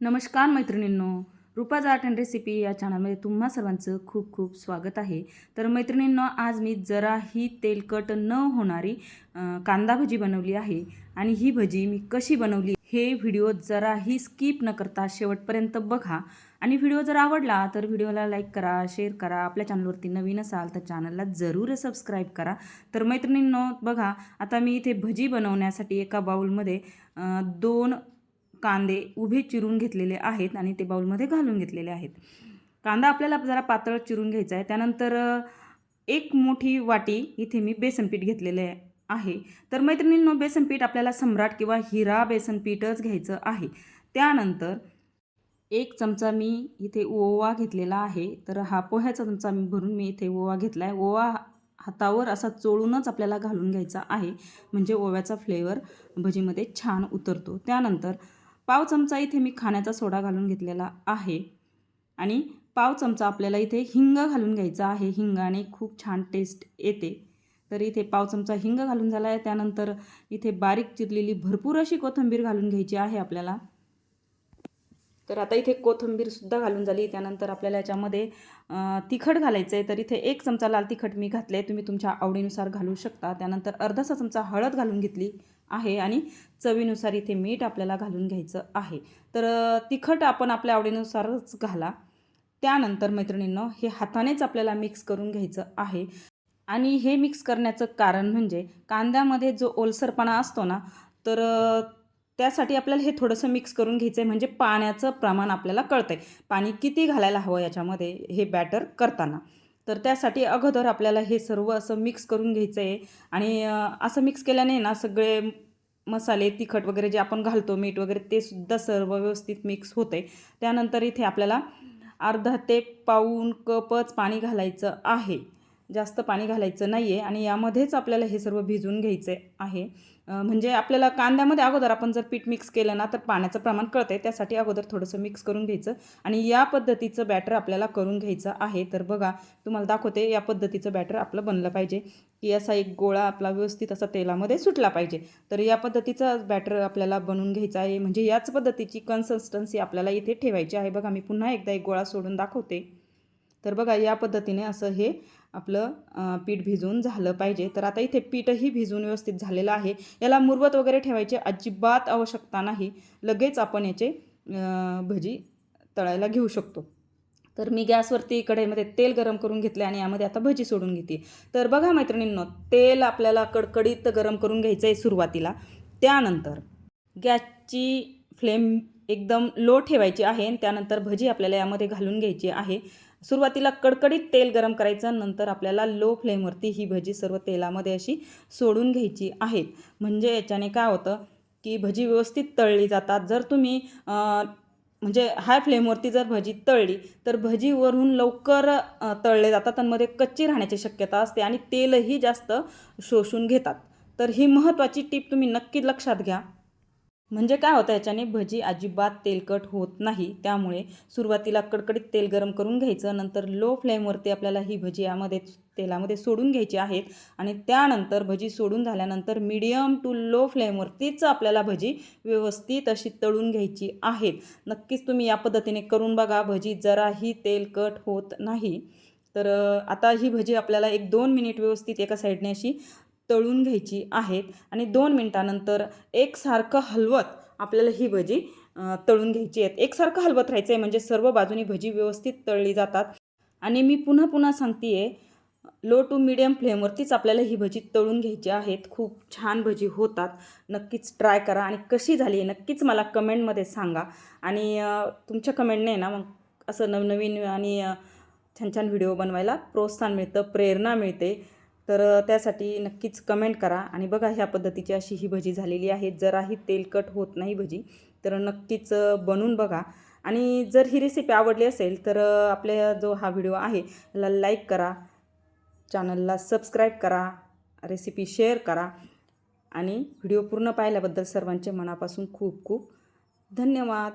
नमस्कार मैत्रिणींनो रुपाज art and recipe या चॅनलमध्ये तुम्हा सर्वांचं खूप खूप स्वागत आहे. तर मैत्रिणींनो आज मी जराही तेलकट न होणारी कांदा भजी बनवली आहे आणि ही भजी मी कशी बनवली हे व्हिडिओ जराही स्किप न करता शेवटपर्यंत बघा. आणि व्हिडिओ जर आवडला तर व्हिडिओला लाईक करा शेअर करा आपल्या चॅनलवरती नवीन असाल तर चॅनलला जरूर सबस्क्राईब करा. तर मैत्रिणींनो बघा आता मी इथे भजी बनवण्यासाठी एका बाउलमध्ये दोन कांदे उभे चिरून घेतलेले आहेत आणि ते बाउलमध्ये घालून घेतलेले आहेत. कांदा आपल्याला जरा पातळ चिरून घ्यायचा आहे. त्यानंतर एक मोठी वाटी इथे मी बेसनपीठ घेतलेले आहे. तर मैत्रिणींनो बेसनपीठ आपल्याला सम्राट किंवा हिरा बेसनपीठच घ्यायचं आहे. त्यानंतर एक चमचा मी इथे ओवा घेतलेला आहे. तर हा पोह्याचा चमचा मी भरून मी इथे ओवा घेतला आहे ओवा हातावर असा चोळूनच आपल्याला घालून घ्यायचा आहे. म्हणजे ओव्याचा फ्लेवर भजीमध्ये छान उतरतो. त्यानंतर पाव चमचा इथे मी खाण्याचा सोडा घालून घेतलेला आहे. आणि पाव चमचा आपल्याला इथे हिंग घालून घ्यायचा आहे. हिंगाने खूप छान टेस्ट येते. तर इथे पाव चमचा हिंग घालून झाला आहे. त्यानंतर इथे बारीक चिरलेली भरपूर अशी कोथिंबीर घालून घ्यायची आहे आपल्याला. तर आता इथे कोथिंबीरसुद्धा घालून झाली. त्यानंतर आपल्याला याच्यामध्ये तिखट घालायचं आहे तर इथे एक चमचा लाल तिखट मी घातले तुम्ही तुमच्या आवडीनुसार घालू शकता. त्यानंतर अर्धासा चमचा हळद घालून घेतली. आहे आणि चवीनुसार इथे मीठ आपल्याला घालून घ्यायचं आहे. तर तिखट आपण आपल्या आवडीनुसारच घाला. त्यानंतर मैत्रिणींनो हे हातानेच आपल्याला मिक्स करून घ्यायचं आहे. आणि हे मिक्स करण्याचं कारण म्हणजे कांद्यामध्ये जो ओलसरपणा असतो ना तर त्यासाठी आपल्याला हे थोडंसं मिक्स करून घ्यायचं आहे म्हणजे पाण्याचं प्रमाण आपल्याला कळतं आहे पाणी किती घालायला हवं याच्यामध्ये हे बॅटर करताना. तर त्यासाठी अगोदर आपल्याला हे सर्व असं मिक्स करून घ्यायचं आहे आणि असं मिक्स केल्याने ना सगळे मसाले तिखट वगैरे जे आपण घालतो मीठ वगैरे ते सुद्धा सर्व व्यवस्थित मिक्स होते त्यानंतर इथे आपल्याला अर्धा ते पाऊण कपच पाणी घालायचं आहे. जास्त पाणी घालायचं नाही आहे आणि यामध्येच आपल्याला हे सर्व भिजवून घ्यायचे आहे. म्हणजे आपल्याला कांद्यामध्ये अगोदर आपण जर पीठ मिक्स केलं ना तर पाण्याचं प्रमाण कळतं आहे त्यासाठी अगोदर थोडंसं मिक्स करून घ्यायचं आणि या पद्धतीचं बॅटर आपल्याला करून घ्यायचं आहे. तर बघा तुम्हाला दाखवते या पद्धतीचं बॅटर आपलं बनलं पाहिजे. की असा एक गोळा आपला व्यवस्थित असा तेलामध्ये सुटला पाहिजे. तर या पद्धतीचा बॅटर आपल्याला बनवून घ्यायचा आहे. म्हणजे याच पद्धतीची कन्सिस्टन्सी आपल्याला इथे ठेवायची आहे. बघा मी पुन्हा एकदा एक गोळा सोडून दाखवते. तर बघा या पद्धतीने असं हे आपलं पीठ भिजून झालं पाहिजे. तर आता इथे पीठही भिजवून व्यवस्थित झालेलं आहे. याला मुरवत वगैरे ठेवायची अजिबात आवश्यकता नाही. लगेच आपण याचे भजी तळायला घेऊ शकतो. तर मी गॅसवरती कढईमध्ये तेल गरम करून घेतले आणि यामध्ये आता भजी सोडून घेते. तर बघा मैत्रिणींनो तेल आपल्याला कडकडीत गरम करून घ्यायचं आहे सुरुवातीला. त्यानंतर गॅसची फ्लेम एकदम लो ठेवायची आहे आणि त्यानंतर भजी आपल्याला यामध्ये घालून घ्यायची आहे. सुरुवातीला कडकडीत तेल गरम करायचं नंतर आपल्याला लो फ्लेमवरती ही भजी सर्व तेलामध्ये अशी सोडून घ्यायची आहेत. म्हणजे याच्याने काय होतं की भजी व्यवस्थित तळली जातात. जर तुम्ही म्हणजे हाय फ्लेमवरती जर भजी तळली तर भजीवरून लवकर तळले जातात आणि मध्ये कच्ची राहण्याची शक्यता असते आणि तेलही जास्त शोषून घेतात. तर ही महत्त्वाची टीप तुम्ही नक्की लक्षात घ्या. म्हणजे काय होतं याच्याने भजी अजिबात तेलकट होत नाही. त्यामुळे सुरुवातीला कडकडीत तेल गरम करून घ्यायचं नंतर लो फ्लेमवरती आपल्याला ही भजी यामध्ये तेलामध्ये सोडून घ्यायची आहेत. आणि त्यानंतर भजी सोडून झाल्यानंतर मीडियम टू लो फ्लेमवरतीच आपल्याला भजी व्यवस्थित अशी तळून घ्यायची आहेत. नक्कीच तुम्ही या पद्धतीने करून बघा भजी जराही तेलकट होत नाही. तर आता ही भजी आपल्याला एक दोन मिनिट व्यवस्थित एका साईडने अशी तळून घ्यायची आहेत. आणि दोन मिनटानंतर एकसारखं हलवत आपल्याला ही भजी तळून घ्यायची आहेत. एकसारखं हलवत राहायचं आहे म्हणजे सर्व बाजूनी भजी व्यवस्थित तळली जातात. आणि मी पुन्हा पुन्हा सांगते आहे लो टू मिडियम फ्लेमवरतीच आपल्याला ही भजी तळून घ्यायची आहेत. खूप छान भजी होतात. नक्कीच ट्राय करा आणि कशी झाली आहे नक्कीच मला कमेंटमध्ये सांगा. आणि तुमच्या कमेंटने ना मग असं नवनवीन आणि छान छान व्हिडिओ बनवायला प्रोत्साहन मिळतं प्रेरणा मिळते. तर त्यासाठी नक्कीच कमेंट करा. आणि बघा ह्या पद्धतीची अशी ही भजी झालेली आहे. जराही तेलकट होत नाही भजी. तर नक्कीच बनवून बघा. आणि जर ही रेसिपी आवडली असेल तर आपल्या जो हा व्हिडिओ आहे त्याला लाईक करा. चॅनलला सबस्क्राईब करा. रेसिपी शेअर करा. आणि व्हिडिओ पूर्ण पाहिल्याबद्दल सर्वांचे मनापासून खूप खूप धन्यवाद.